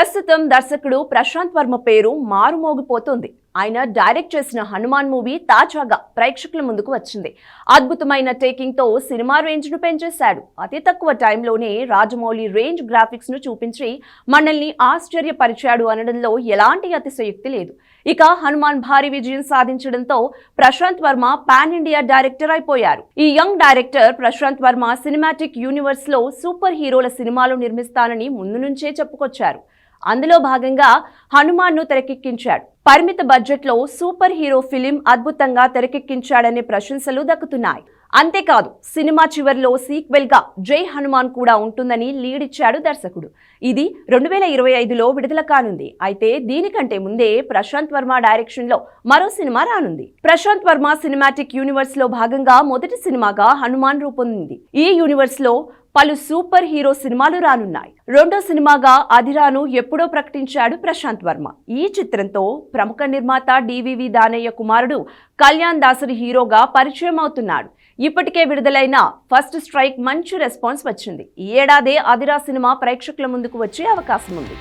ప్రస్తుతం దర్శకుడు ప్రశాంత్ వర్మ పేరు మారుమోగిపోతోంది. ఆయన డైరెక్ట్ చేసిన హనుమాన్ మూవీ తాజాగా ప్రేక్షకుల ముందుకు వచ్చింది. అద్భుతమైన టేకింగ్తో సినిమా రేంజ్ను పెంచేశాడు. అతి తక్కువ టైంలోనే రాజమౌళి రేంజ్ గ్రాఫిక్స్ను చూపించి మనల్ని ఆశ్చర్యపరిచాడు అనడంలో ఎలాంటి అతిశయోక్తి లేదు. ఇక హనుమాన్ భారీ విజయం సాధించడంతో Prashanth Varma pan India director అయిపోయారు. ఈ young director Prashanth Varma cinematic యూనివర్స్లో super హీరోల సినిమాలు నిర్మిస్తానని ముందు నుంచే చెప్పుకొచ్చారు. అందులో భాగంగా హనుమాన్ను తెరకెక్కించాడు. పరిమిత బడ్జెట్లో సూపర్ హీరో ఫిలిం అద్భుతంగా తెరకెక్కించాడనే ప్రశంసలు దక్కుతున్నాయి. అంతేకాదు సినిమా చివరిలో సీక్వెల్గా జై హనుమాన్ కూడా ఉంటుందని లీడ్ ఇచ్చాడు దర్శకుడు. ఇది రెండు వేల ఇరవై ఐదులో విడుదల కానుంది. అయితే దీనికంటే ముందే ప్రశాంత్ వర్మ డైరెక్షన్లో మరో సినిమా రానుంది. ప్రశాంత్ వర్మ సినిమాటిక్ యూనివర్స్లో భాగంగా మొదటి సినిమాగా హనుమాన్ రూపొందింది. ఈ యూనివర్స్లో పలు సూపర్ హీరో సినిమాలు రానున్నాయి. రెండో సినిమాగా అధిరాను ఎప్పుడో ప్రకటించాడు ప్రశాంత్ వర్మ. ఈ చిత్రంతో ప్రముఖ నిర్మాత డివివి దానయ్య కుమారుడు కళ్యాణ్ దాసరి హీరోగా పరిచయం అవుతున్నాడు ఇప్పటికే విడుదలైన ఫస్ట్ స్ట్రైక్ మంచి రెస్పాన్స్ వచ్చింది. ఈ ఏడాదే అధిరా సినిమా ప్రేక్షకుల ముందుకు వచ్చే అవకాశం ఉంది